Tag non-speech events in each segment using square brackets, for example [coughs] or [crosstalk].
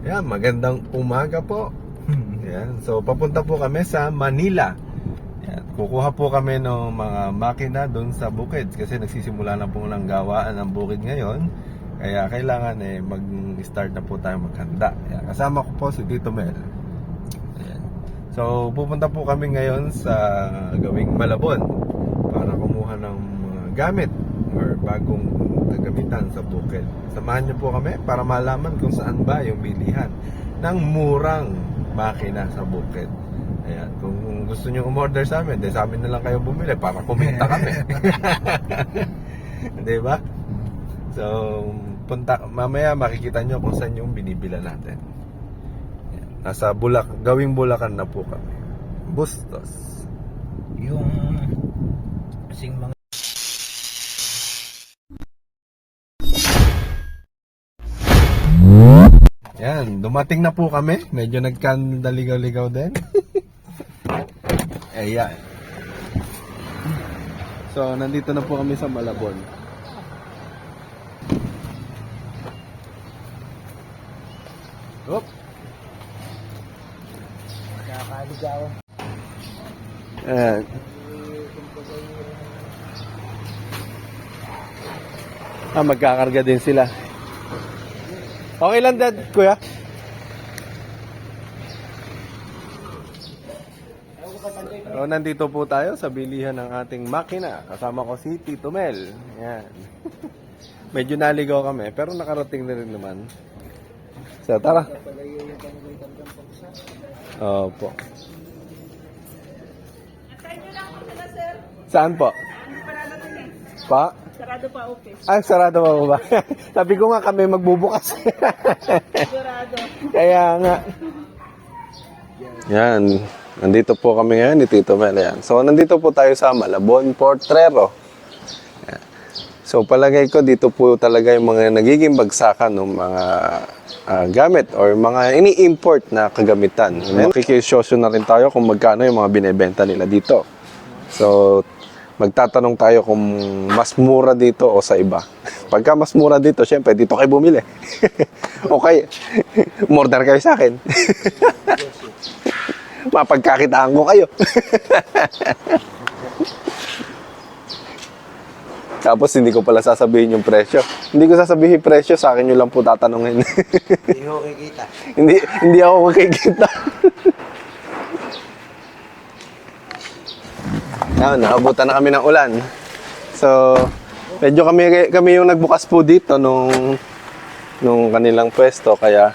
Yan, magandang umaga po. [laughs] Yan. So, papunta po kami sa Manila. Yan. Kukuha po kami ng mga makina doon sa bukid kasi nagsisimula na po ng gawaan ng bukid ngayon. Kaya kailangan eh mag-start na po tayo maghanda. Yan. Kasama ko po si Tito Mel. Yan. So, pupunta po kami ngayon sa gawing Malabon para kumuha ng mga gamit or bagong gamitan sa bukid. Samahan niyo po kami para malaman kung saan ba yung bilihan ng murang makina sa bukid. Ayan, kung gusto niyo umorder sa amin, then sa amin na lang kayo bumili para kumita kami. [laughs] 'Di ba? So, punta mamaya makikita niyo kung saan yung binibila natin. Nasa Bulak, gawing Bulacan na po kami. Bustos. Yung kasing mga Yan, dumating na po kami. Medyo nagkandaligaw-ligaw din. [laughs] Ayan. So, nandito na po kami sa Malabon. Oop. nakakaligawan. Ayan. Ah, magkakarga din sila. Okay lang, Dad, kuya. So, nandito po tayo sa bilihan ng ating makina. Kasama ko si Tito Mel. Yan. [laughs] Medyo naligaw kami, pero nakarating na rin naman. So, tara. Opo. Saan po? Pa? Sarado pa office. Ay, sarado pa ba? [laughs] Sabi ko nga kami magbubukas. [laughs] Sigurado. Kaya nga. Yan. Nandito po kami ngayon ni Tito Mel. Yan. So, nandito po tayo sa Malabon Portrero. Yan. So, palagay ko dito po talaga yung mga nagiging bagsakan ng mga ah, gamit or mga ini-import na kagamitan. Makikisosyo na rin tayo kung magkano yung mga binebenta nila dito. So, magtatanong tayo kung mas mura dito o sa iba. [laughs] Pagka mas mura dito, syempre, dito kayo bumili. [laughs] okay, [laughs] order kayo sa akin. Mapagkakitaan ko kayo. Tapos hindi ko pala sasabihin yung presyo. Hindi ko sasabihin yung presyo, sa akin nyo lang po tatanungin. Hindi ko kikita. hindi hindi ako makikita. Yan, naabutan na kami ng ulan. So, medyo kami kami yung nagbukas po dito nung nung kanilang pwesto kaya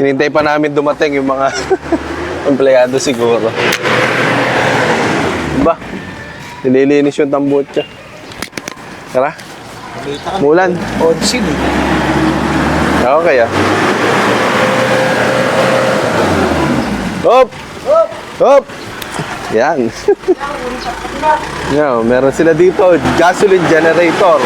hinintay pa namin dumating yung mga [laughs] empleyado siguro. Ba? Nililinis yung tambutsa. Tara, mulan. Onsin. Okay ah. Hop! Hop! Yan. Yan, meron sila dito, gasoline generator.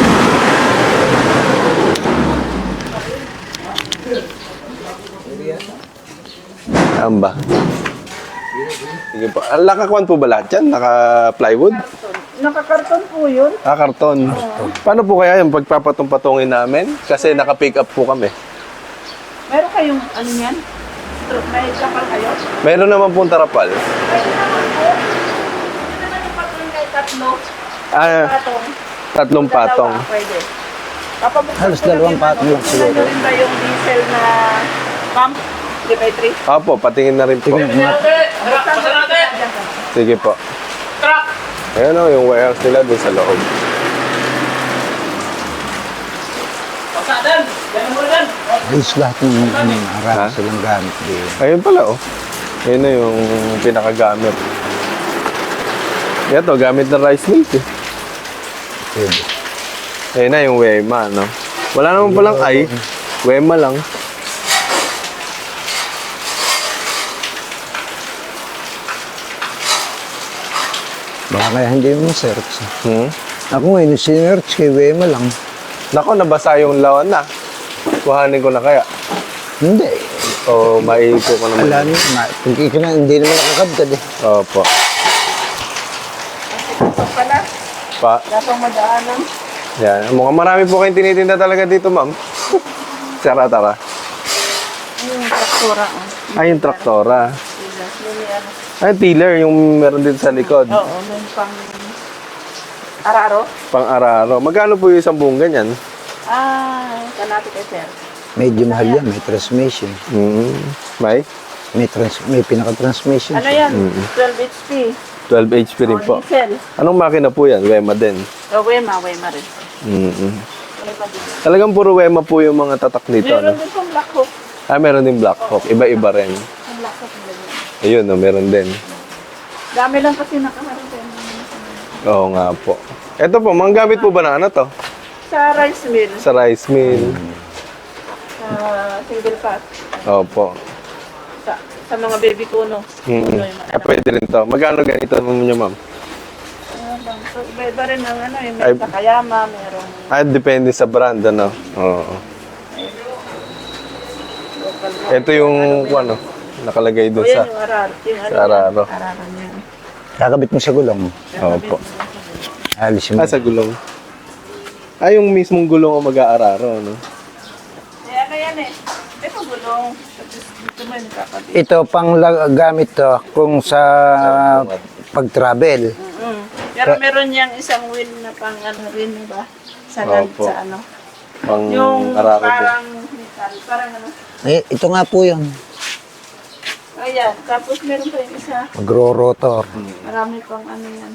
Yan ba? Sige po. Ang nakakwan po ba lahat yan? Naka-plywood? Nakakarton po yun. Ah, karton. Paano po kaya yung pagpapatong-patungin namin? Kasi naka-pick up po kami. Meron kayong ano yan? May kapal kayo? Meron naman pong tarapal. Pwede naman po. Pwede naman yung patong kay tatlo. Ah, Patong. tatlong Dalawa, patong. Pwede. Papabuksan Halos ko dalawang patong lang siguro. Rin ba yung diesel na pump? 3 by 3 Opo, patingin na rin po. Tingnan mo. Mo dyan ka. Sige po. Ayan o, yung warehouse nila dun sa loob. Ayos lahat ng ano, Ha? marami silang gamit. Ayun pala oh. Ayun na yung pinakagamit. Yan to, gamit na rice milk eh. Pwede. Ayun na yung Wema, no? Wala naman palang ay. Wema lang. Baka kaya hindi mo search. Hmm? Ako ngayon, sinearch kay Wema lang. Nako, nabasa yung lawan na. Kuhanin ko na kaya. Hindi. O maiiko ko naman. Ma- hindi, ka na, hindi naman nakakabdad eh. Opo. Ito pala. Pa. Kapag madaanan. Yan. Mukhang marami po kayong tinitinda talaga dito, ma'am. [laughs] Tara, tara. Yung traktora. Ay, yung traktora. Silas. Yung ano. Ay, tiller, yung meron dito sa likod. Oo, yung pang araro. Pang araro. Magkano po yung isang buong ganyan? Ah, kanapit kay sir. Medyo mahal yan, may transmission. Mm. May? May, trans may pinaka-transmission. Ano yan? 12 HP. 12 HP rin Oh, po. diesel. Anong makina po yan? Wema din. O, Wema, Wema rin. Mm. Wema din. Talagang puro Wema po yung mga tatak dito. Meron Ano? din pong Black Hawk. Ah, meron din Black Hawk. Iba-iba rin. Yung Black Hawk din. Ayun, no, meron din. Dami lang kasi nakaharap yan. Oo nga po. Ito po, mga gamit po ba na ano to? Sa rice mill, Sa rice mill. sa single pack, Opo. Sa, mga baby kuno. Mm. Yung Eh, pwede rin to. Magkano ganito mo niya, ma'am? Ano so, iba-iba rin ang ano, eh, Ay- may Takayama, merong Ah, depende sa brand, ano? Oo. local. Ito yung, ano, nakalagay O dun yan sa... yung arar. Yung ano sa araro. yan, araro niya. Kakabit mo sa gulong. Opo. Alis mo. Ah, sa gulong. Ah, yung mismong gulong ang mag-aararo, no? Eh, ano yan eh. Ito gulong. Ito pang lag- gamit to kung sa pag-travel. Mm. Pero meron niyang isang wheel na pang ano rin, di ba? Sa land, Opo. sa ano. Pang Yung parang metal, parang ano. Eh, ito nga po yun. Ayan, tapos meron pa yung isa. Magro-rotor. Marami pang ano yan.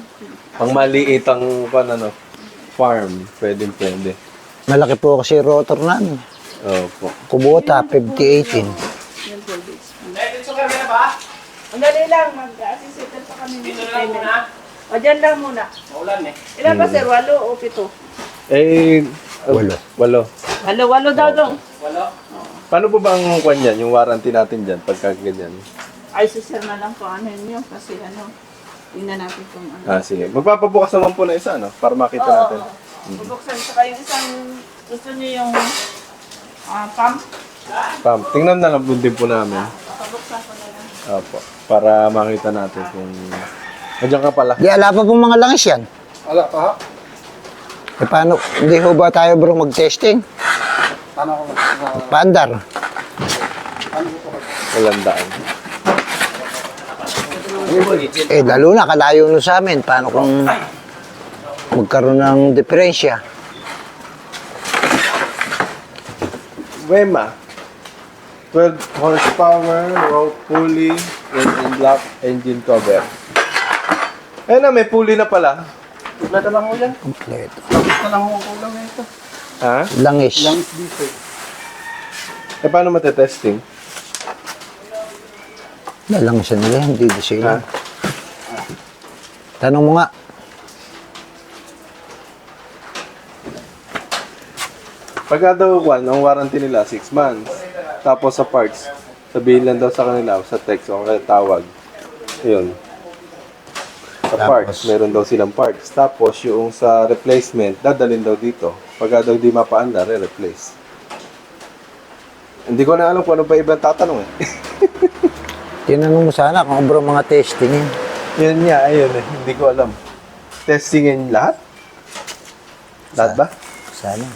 Pang maliit ang, pan, ano, farm. Pwede, pwede. Malaki po kasi rotor namin. Opo. Kubota, 50-18. Ang dali lang, mag-assistant pa kami. Dito lang muna? O, dyan lang muna. Maulan eh. Ilan ba sir? Walo o pito? Eh, Walo. Walo. Walo, walo daw dong. Paano po ba ang kwan yan, yung warranty natin dyan, pagka ganyan? Ay, si sir na lang po ano yun kasi ano, tingnan natin kung ano. Ah, sige. Magpapabukas naman po na isa, no? Para makita Oo, natin. oo. Bubuksan. Saka yung isang, gusto niyo yung ah, pump? Pam, tingnan na lang po din po namin. Pabuksan ko na lang. Opo. Para makita natin kung... Andiyan ka pala. Di, ala pa pong mga langis yan. Ala pa ha? Eh, paano? Hindi ho ba tayo bro mag-testing? Paandar. Walang daan. Eh, lalo na, kalayo nun sa amin. Paano kung magkaroon ng diferensya? Wema. 12 horsepower, rope pulley, red and black engine cover. Ayun na, may pulley na pala. Kompleto. Ha? Langis. Eh, paano matetesting? Lalangisan nila, hindi di Ha? sila. Tanong mo nga. Pagka daw, ang warranty nila, 6 months. Tapos sa parts, sabihin lang daw sa kanila, sa text o kaya tawag. Yun. Sa Tapos? parts, meron daw silang parts. Tapos yung sa replacement, dadalhin daw dito. Pagka daw di mapaanda, re-replace. Hindi ko na alam kung ano pa ibang tatanong eh. [laughs] Tinanong mo sana kung bro mga testing yan. Yun nga, ayun eh. Hindi ko alam. Testingin lahat? Lahat ba? Sana.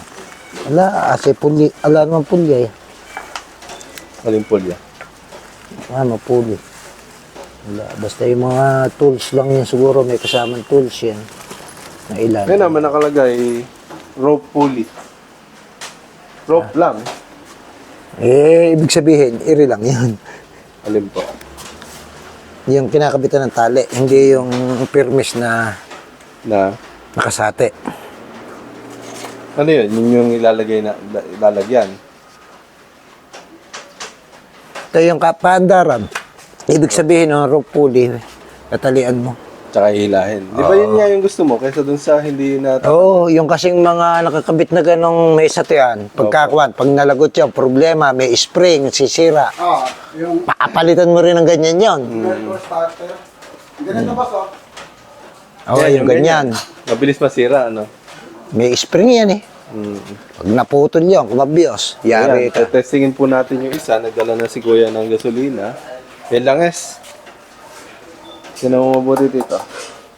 Ala, ase puli. Ala naman puli eh. Malimpol yan. Ah, mapuli. Wala. Basta yung mga tools lang yan siguro. May kasamang tools yan. Na ilan. Ngayon naman nakalagay rope pulley. Rope lang. Eh, ibig sabihin, iri lang yan. Alin po? Yung kinakabitan ng tali. Hindi yung permis na Na, nakasate. ano yun? Yun yung ilalagay na, ilalagyan. Ito yung kapandaran. Ibig sabihin, ng rope pulley, katalian mo. Tsaka hilahin. Di ba yun nga yung gusto mo? Kaysa dun sa hindi na... Oo, yung kasing mga nakakabit na ganong may satian, pagkakuan, pag nalagot yan, problema, may spring, sisira. Ah, yung Papalitan mo rin ng ganyan yon. starter. Ganito ba so? Oo, yung ganyan. Mabilis masira, ano? May spring yan eh. Mm. Pag naputol yun, kumabiyos, yari Ayan, ka. testingin po natin yung isa. Nagdala na si Kuya ng gasolina. Yan lang es. Sino mo mabuti dito?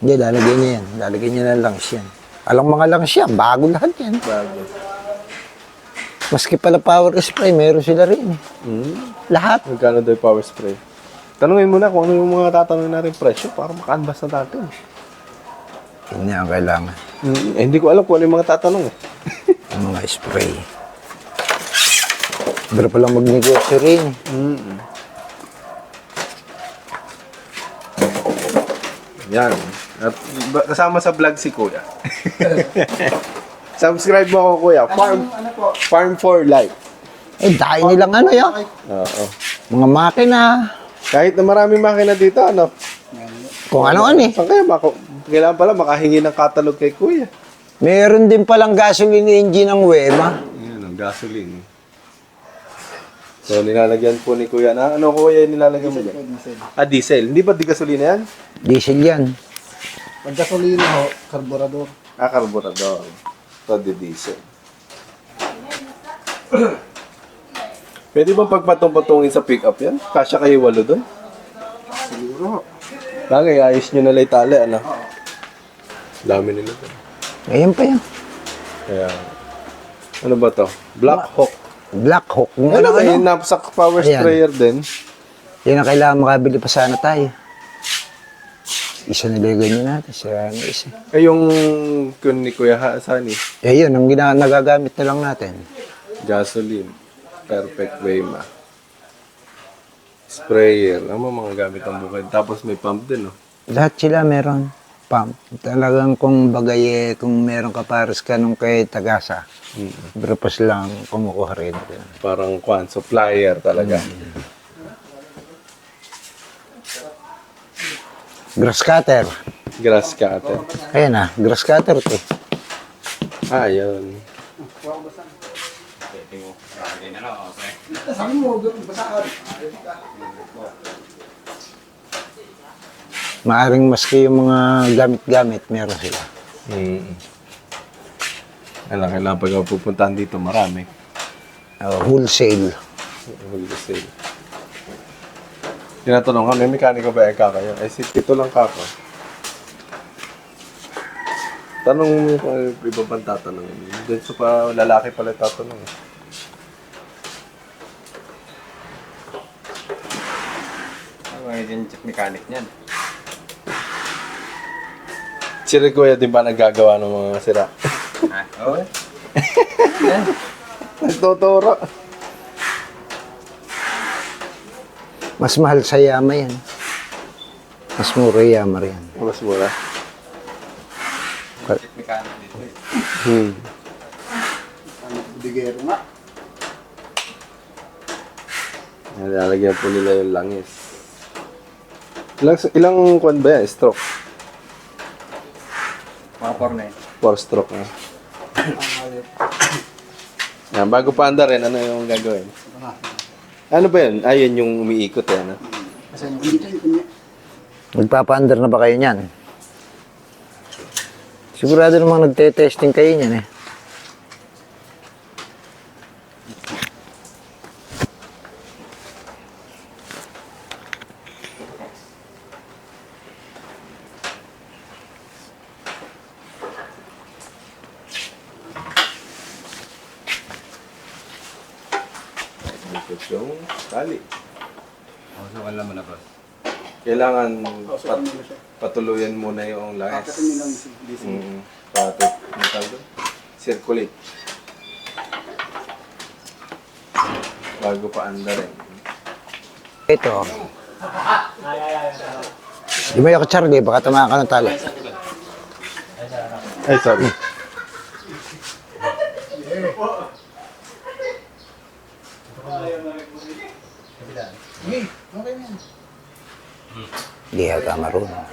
Hindi, lalagyan niya yan. Lalagyan niya ng langs yan. Alang mga langs yan, bago lahat yan. Bago. Maski pala power spray, meron sila rin. Hmm. Lahat. Magkano daw yung power spray? Tanungin mo na kung ano yung mga tatanungin natin presyo para maka-unbus na natin. Yun ang kailangan. Hmm. Eh, hindi ko alam kung ano yung mga tatanong eh. Ang mga spray. Pero palang magnegosyo rin. Yan. At kasama sa vlog si Kuya. [laughs] Subscribe mo ako, Kuya. Farm, Ano po? Farm for Life. Eh, dahil nilang ano yun. Oo. Mga makina. Kahit na maraming makina dito, ano? Kung ano-ano eh. Saan kaya mako? Kailangan pala makahingi ng catalog kay Kuya. Meron din palang gasoline engine ng Wema. Yan, ang gasoline. So, nilalagyan po ni Kuya. Na, ano Kuya yung nilalagyan mo dyan? Ah, diesel. Hindi ba di gasolina yan? Diesel yan. Pag gasolina ho, karburador. Ah, carburetor. So, di diesel. [clears throat] Pwede bang pagpatong-patungin sa pick-up yan? Kasya kayo walo doon? Siguro. Bagay, ayos nyo na lang itali, ano? Dami nila doon. Ngayon pa yan. Kaya, ano ba to? Black Hawk. Black Hawk. Yung Ano ano, ba ano? yung knapsack power Ayan. sprayer din? Yan ang kailangan makabili pa sana tayo. Isa nila yung ganyan natin. Sira na isa. Eh, yung kun ni Kuya Hasani, Eh yun, ang gina- nagagamit na lang natin. gasoline, perfect Wayma. Sprayer, ano mga gamit ang bukid. Tapos may pump din, no? Lahat sila meron. Pump. Talagang kung bagay eh, kung meron ka pares ka nung kay Tagasa. Pero pas lang kumukuha rin. Parang kwan, supplier talaga. Grass cutter. Grass cutter. Ayan na, grass cutter to. Ah, yun. Sabi mo, basaan. Maaring maski yung mga gamit-gamit, meron sila. Mm. Kailangan, kailangan pag pupuntahan dito, marami. Oh, wholesale. Wholesale. Tinatanong ka, may mekaniko ba eka kayo? Eh, si Tito lang kako. Tanong mo kung ano yung iba pang tatanungin. Doon sa pa, lalaki pala tatanong. Ano yung check mechanic niyan? Si Kuya din ba naggagawa ng mga sira? Ha? Oo. [laughs] Nagtuturo. Mas mahal sa Yama yan. Mas mura Yama rin. Mas mura. Mechanic dito eh. Hmm. Ano, budigero nga. Nilalagyan po nila yung langis. Ilang, ilang kwan ba yan? Stroke? Mga porne. Four stroke na. [coughs] Yan, bago pa anda rin, ano yung gagawin? Ano ba yun? Ayun yung umiikot eh, ano? Kasi yung. Magpapa-under na ba kayo niyan? Sigurado namang nagte-testing kayo niyan eh. Umiikot yung tali. So, wala mo na boss. Kailangan Kausap pat, patuluyan muna yung langis. Mm, patit. Ano tawag doon? Circulate. Bago pa anda rin. Ito. Di ba yung Charlie? Baka tamaan ka ng tali. Ay, sorry. Hindi yata marunong.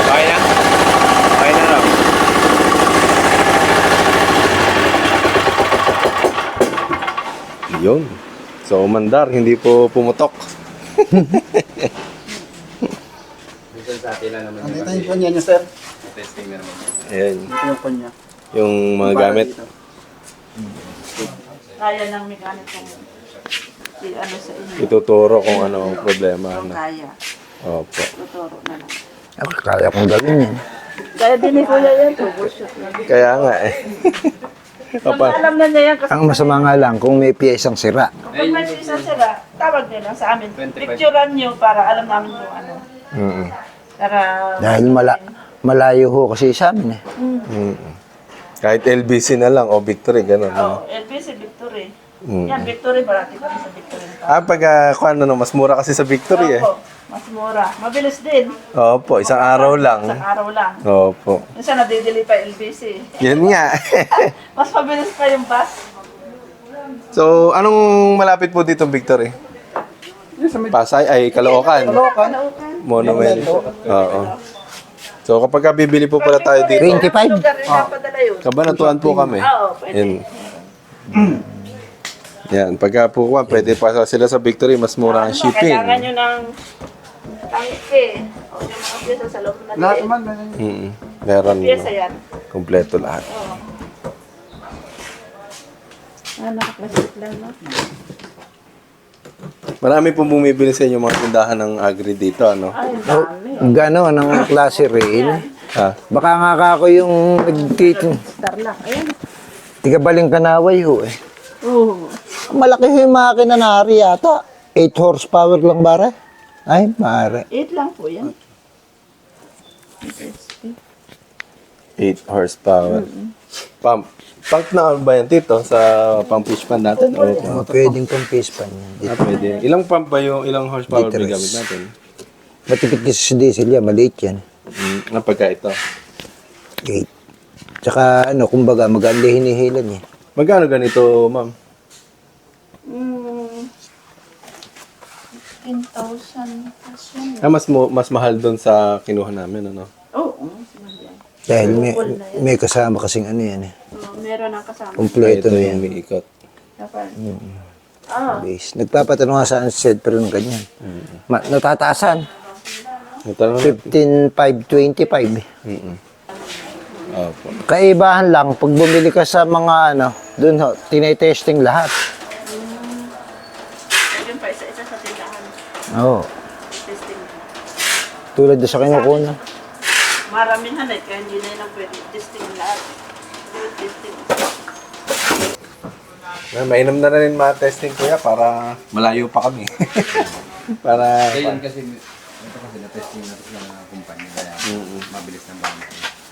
Okay na? Okay na raw. Yun. So, umandar, hindi po pumutok. Dito sa atin na naman Ano yung kunya niya, sir? Testing na naman. Ayan. Ito yung kunya. Yung mga gamit. Kaya ng mekaniko mo. i-ano sa inyo. Ituturo kung ano ang problema. Kung Ano. kaya. Opo. Tuturo na lang. Ako, kaya kong gawin yan. Kaya din ni Kuya yan, troubleshoot na. Kaya nga eh. Pag Kapag, alam na niya yan, kasi Ang masama nga lang, kung may piyesang sira. kapag may sisa sila, tawag niyo lang sa amin. Picturean niyo para alam namin kung ano. mm Para... Dahil mala, malayo ho kasi sa amin eh. mm Kahit LBC na lang o Victory, gano'n. Oo, LBC Victory. Mm. Yan, Victory, parati kami sa Victory. Ah, pag uh, kung ano, no, mas mura kasi sa Victory eh. Opo, mas mura. Mabilis din. Opo, isang araw lang. Isang araw lang. Opo. Minsan nadidili pa LBC. [laughs] Yan nga. [laughs] Mas mabilis pa yung bus. so, anong malapit po dito, Victory? Pasay ay Caloocan. Kalaukan. Monument. Oo. So, kapag ka bibili po pala tayo dito, 25? Lugar rin napadala yun. kabanatuan po kami. Oo, pwede. Yan. Yan, pagka po kuha, pwede pa sila sa Victory, mas mura ang shipping. Kailangan nyo ng tangke. O yung mga pyesa sa loob na Lahat naman, ganyan. Mm Meron Pyesa yan. kompleto lahat. Oo. Ah, nakaplastic lang, no? Marami pong bumibili sa inyo mga tindahan ng agri dito, ano? Ay, ang dami. Gano'n ang klase rail. Ha? Baka nga ka ako yung nagtitin. Star lang. Ayan. Tiga baling kanaway ho eh. Oo. Malaki ho yung makina na ari yata. 8 horsepower lang bare. Ay, mare. Eight lang po yan. 8 horsepower. Pump. Pump na ba yan, Tito? Sa pump fish pan natin? O, Oh, pwedeng pang face pan yan. ah, pwede. Ilang pump ba yung ilang horsepower ba Liters. gamit natin? Matipid kasi sa diesel yan, maliit yan. Mm, ah, pagka ito. 8. Tsaka ano, kumbaga maganda hinihilan eh. Magkano ganito, ma'am? Mm, 15,000 plus yun. Ah, mas, mo, mas mahal doon sa kinuha namin, ano? Oo, oh, mas mahal yan. Dahil may, may kasama kasing ano yan eh. Oo, meron ang kasama. Kompleto na yan. yung umiikot. Dapat. Ah, Base. Nagpapatanong nga sa set pero ng ganyan. Ma- natataasan. Ito na. 15,525 eh. Mm-mm. Opo. Kaibahan lang, pag bumili ka sa mga ano, dun ho, tinetesting lahat. yun pa isa-isa sa tindahan. Oo. Testing. Tulad doon sa kinukuna. Maramihan eh, kaya hindi na lang pwede testing lahat. Yung testing. Na, mainam na rin mga testing kuya para malayo pa kami. [laughs] para Kaya yun kasi, ito kasi na-testing na ng mga kumpanya, kaya mabilis ng bago.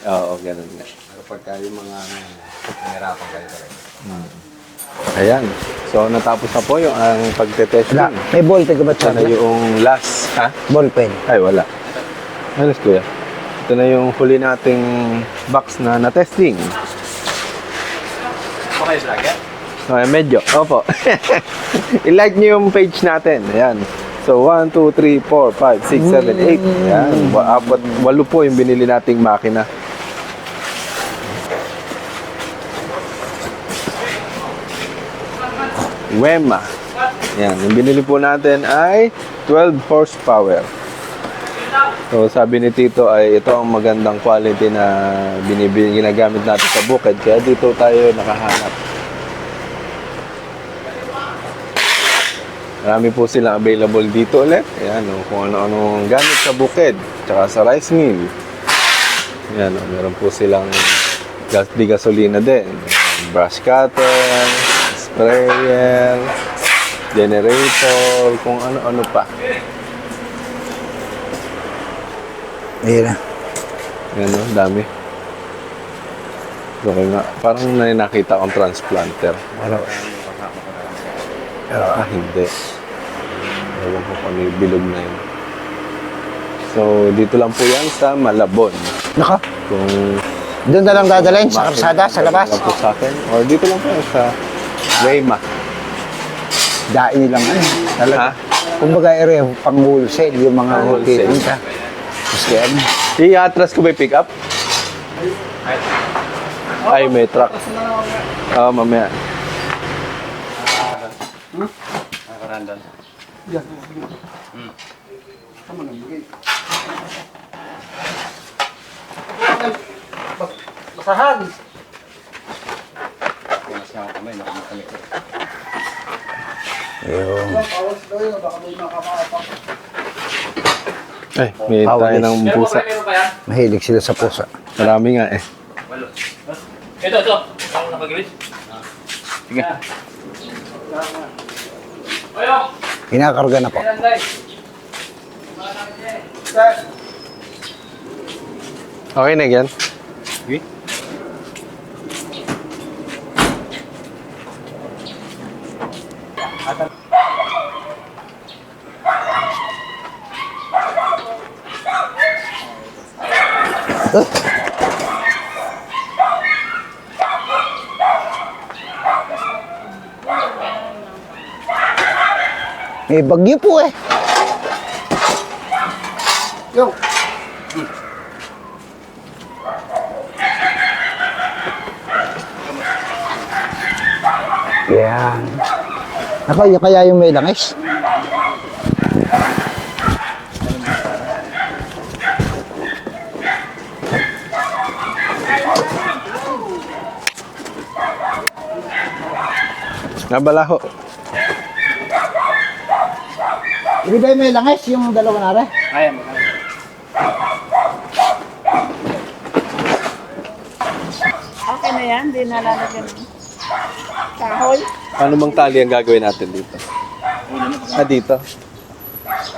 Oo, ganun nga. Pero pagka yung mga ano, nahirapan kayo talaga. Ayan. So natapos na po yung ang Wala. pagte-testing. May voltage ba Ito na yung last. Ha? Ballpen. Ay, wala. Alas kuya. Ito na yung huli nating box na na-testing. Okay, vlogger? Okay, medyo. Opo. [laughs] I-like nyo yung page natin. Ayan. So, 1, 2, 3, 4, 5, 6, 7, 8. Ayan. Apat, walo po yung binili nating makina. Wema. Ayan. Yung binili po natin ay 12 horsepower. So, sabi ni Tito ay ito ang magandang quality na binibili, ginagamit natin sa bukid. Kaya dito tayo nakahanap. Marami po silang available dito ulit. Ayan, oh, kung ano-ano gamit sa bukid. Tsaka sa rice mill. Ayan, oh, meron po silang gas di gasolina din. Brush cutter, sprayer, generator, kung ano-ano pa. Ayan na. Ayan, oh, dami. Okay nga. Parang may nakita akong transplanter. Ano? Ah, hindi. Ewan ko kung ano yung bilog na yun. So, dito lang po yan sa Malabon. Naka, Kung doon na lang dadalhin sa karsada, sa labas. Lang po sa akin. Or dito lang po yan sa Rayma. Dain nilang ano. Talaga. Ha? Kumbaga ere, pang wholesale, yung mga Wholesale. wholesale. Kasi ano, I-atras ko ba yung pick up? Ay, may truck. Oo, mamaya. Nakakarandon. Tama na, bigay. Basahan! Mas nga kami, nakamit kami. Yung Pawas daw yun, baka may makakaapak. Ay, may tayo Pawis. ng pusa. mahilig sila sa pusa. Marami nga eh. Ito, ito. Ang nakagilis. Sige. Ayo! Kinakarga na po. Kailan, guys? Okay na yan. May bagyo po eh. Yo, Yan. Ako, yung kaya yung may langis. Nabalaho. Hindi ba yung may langis yung dalawa na rin? Kaya mo. Okay na yan, di nalalagyan ng kahoy. Ano bang tali ang gagawin natin dito? Ah, dito.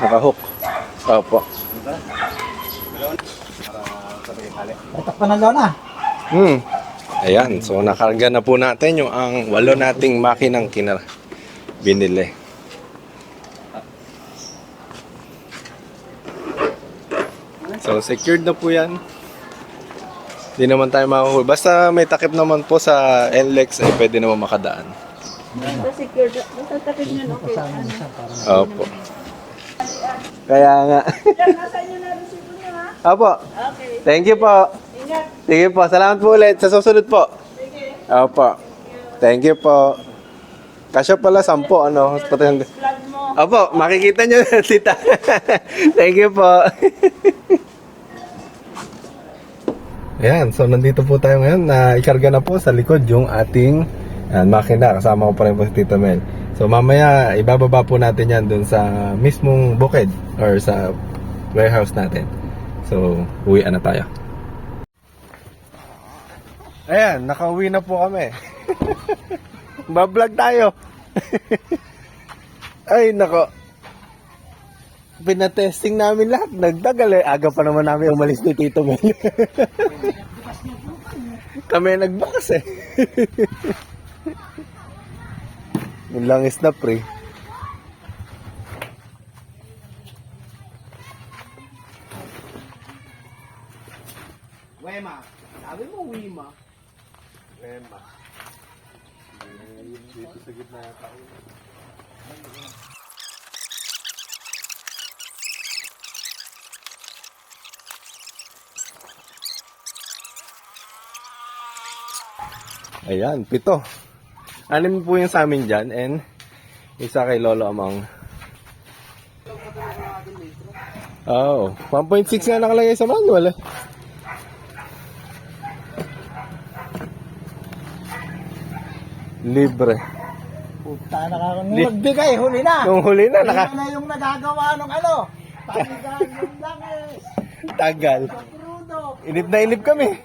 Nakahook. Opo. Tatakpan ng lona. Hmm. Ayan, so nakarga na po natin yung ang walo nating makinang kina binili. So secured na po yan. Hindi naman tayo mahuhuli. Basta may takip naman po sa NLEX ay pwede naman makadaan. Basta secured. Basta takip nyo, okay. Ano? Opo. Kaya nga. Opo. Okay. Thank you po. Ingat. Sige po. Salamat po ulit. Sa susunod po. Sige. Opo. Thank you po. Kasya pala, sampo, ano, mo. Opo, makikita nyo na, [laughs] tita. [laughs] Thank you po. [laughs] Ayan, so nandito po tayo ngayon na ikarga na po sa likod yung ating ayan, makina. Kasama ko pa rin po si Tito Mel. So mamaya, ibababa po natin yan dun sa mismong bukid or sa warehouse natin. So, uwian na tayo. Ayan, nakauwi na po kami. [laughs] Bablog tayo. [laughs] Ay, nako. Pinatesting namin lahat. Nagdagal eh. Aga pa naman namin umalis ni Tito Mel. Kami nagbukas eh. Yung langis na pre. Wema. Sabi mo, Wema. Lema. Dito sa gitna yata. Ayan, pito. Anim po yung sa amin dyan and isa kay Lolo Amang. Oh, 1.6 nga nakalagay sa manual eh. Libre. Puta na ka. Nung nagbigay, huli na. Nung huli na, naka na yung nagagawa ng ano. Panigan yung langis. tagal. Inip na inip kami.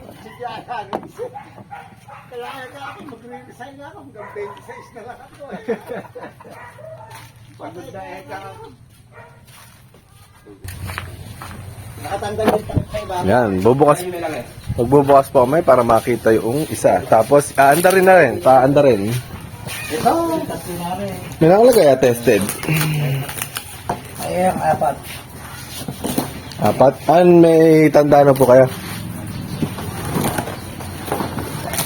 Kaya nga ako, mag-resign na ako. Hanggang 26 na lang ako eh. Pagod na eh ka. Nakatanggal yung takip sa iba. Yan, bubukas. Magbubukas pa may para makita yung isa. Tapos, aanda rin na rin. Paanda rin. Ito, tatlo na rin. May nakalagay ah, tested. Ay, apat. Apat. An, may tanda na po kayo.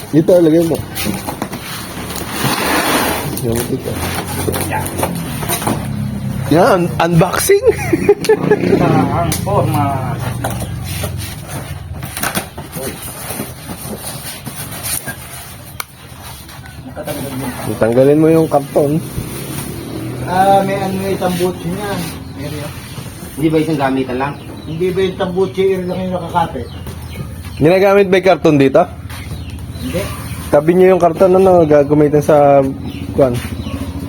Dito, lagay mo. Yan, ito. Yan, unboxing. Ang forma. Tanggalin mo yung karton. Ah, may ano yung tambutsi niya. Hindi ba isang gamitan lang? Hindi ba yung tambutsi yun lang yung nakakapit? Ginagamit ba yung karton dito? Hindi. Tabi niyo yung karton ano, gagamitin sa kuan.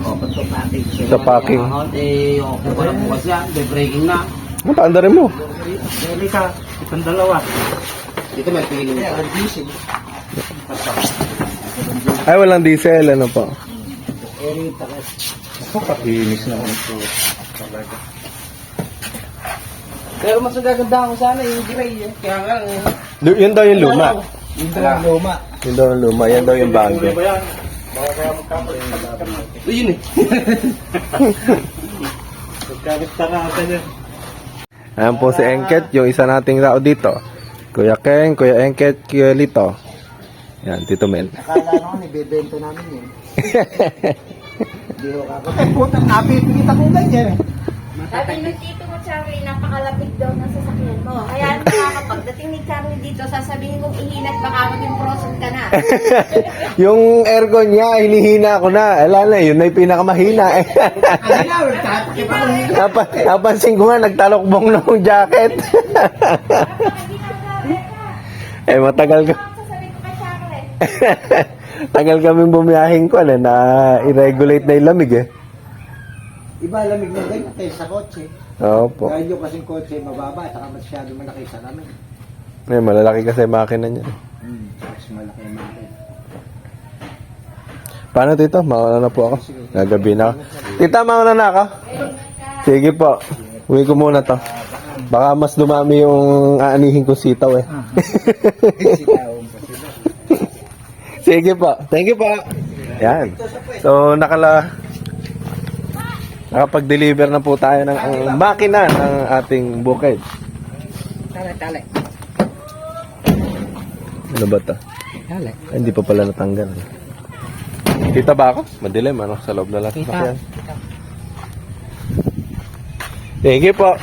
O, patok natin Sa packing. Eh, okay pa na bukas yan. Breaking na. Ano, paandarin mo. Dali ka. Itong dalawa. Dito may piling. Ay, walang diesel, ano po. Pakinis na ako. Pero mas nagaganda ko sana yung gray eh. Kaya nga, eh. Yun daw yung luma. Yung dalang luma. Yun daw yung luma. Yan daw yung bago. Ba yan? Ito yun eh. [laughs] Pagkamit na natin yan. Ayan po si Engket, yung isa nating tao dito. Kuya Keng, Kuya Engket, Kuya Lito. Yan, Tito Mel. Akala naman, ibebento namin yun. [laughs] Hindi ko kakapag. Putang napipikita ko ganyan eh. Sabi ng tito Charlie, napakalapit daw ng sasakyan mo. Kaya nakakapagdating ni Charlie dito, sasabihin kong ihinat, baka maging prosot ka na. [laughs] yung aircon niya, hinihina ko na. Ala na, yun na yung pinakamahina. eh. Ano na, nagtatakip ako. Napa, napansin ko nga, nagtalokbong na yung jacket. [laughs] eh, matagal ka. Sasabihin ko kay Charlie. Tagal kami bumiyahing ko na, na i-regulate na yung lamig eh. Iba lamig ng ganyan kaysa sa kotse. Opo. Dahil yung kasing kotse mababa at saka masyado malaki sa namin. Eh, malalaki kasi yung makina niya. Hmm, mas malaki ang natin. Paano tito? Mauna na po ako. Nagabi na ako. Tita, mauna na ako. Sige po. Uwi ko muna to. Baka mas dumami yung aanihin ko sitaw eh. [laughs] Sige po. Thank you po. Yan. So, nakala... Nakapag-deliver na po tayo ng ang makina ng ating bukid. Tale, tale. Ano ba to? Tale. Ay, hindi pa pala natanggal. Kita ba ako? Madilim, ano? Sa loob na lang. Kita. Thank you po.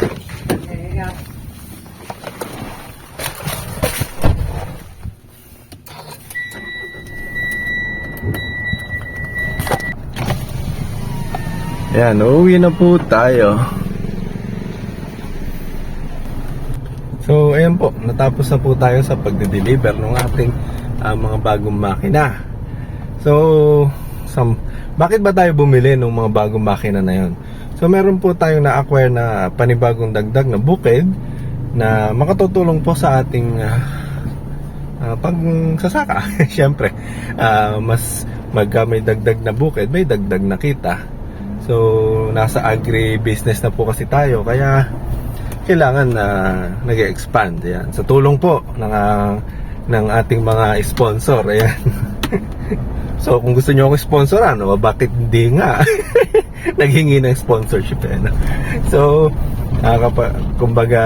Yan, uuwi na po tayo. So, ayan po, natapos na po tayo sa pagde-deliver ng ating ah, mga bagong makina. So, sam, bakit ba tayo bumili ng mga bagong makina na yon? So, meron po tayong na-acquire na panibagong dagdag na bukid na makatutulong po sa ating ah, ah, pagsasaka. [laughs] Siyempre, ah, mas magka may dagdag na bukid, may dagdag na kita. So, nasa agri-business na po kasi tayo, kaya kailangan na nag-expand yan. Sa tulong po ng ah, ng ating mga sponsor, ayan. [laughs] so kung gusto niyo ako sponsoran, o bakit hindi nga? [laughs] Naghingi ng sponsorship no? So ah, kapa, kumbaga,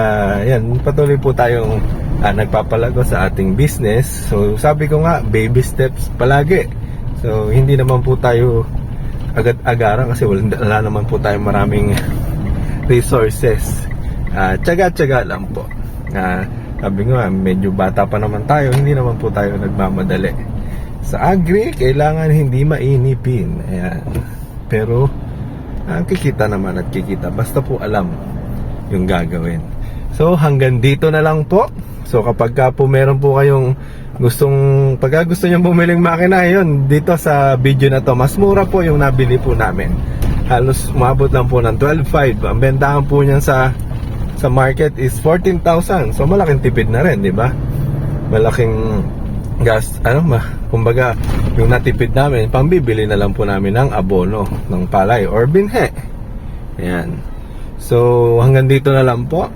yan, patuloy po tayong ah, nagpapalago sa ating business. So sabi ko nga, baby steps palagi. So hindi naman po tayo agad-agaran kasi wala, wala naman po tayong maraming resources. Ah, tsaga-tsaga lang po. Ah, sabi nga, medyo bata pa naman tayo, hindi naman po tayo nagmamadali. Sa agri, kailangan hindi mainipin. Ayan. Pero, ah, kikita naman at kikita. Basta po alam yung gagawin. So, hanggang dito na lang po. So, kapag ka po meron po kayong gustong, pagka gusto nyo bumiling makina, yun, dito sa video na to, mas mura po yung nabili po namin. Halos umabot lang po ng 12.5. Ang bentahan po niyan sa sa market is 14,000. So malaking tipid na rin, di ba? Malaking gas, ano ma, kumbaga, yung natipid namin, pambibili na lang po namin ng abono ng palay or binhe. Yan. So, hanggang dito na lang po.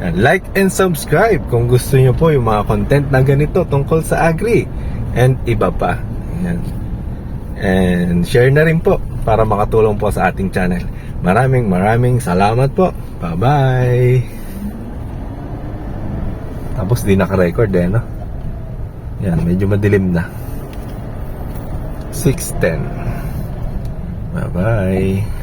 Yan. Like and subscribe kung gusto nyo po yung mga content na ganito tungkol sa agri and iba pa. Yan. And share na rin po para makatulong po sa ating channel. Maraming maraming salamat po. Bye-bye. Tapos di naka-record eh, no? Yan, medyo madilim na. 6.10. Bye-bye.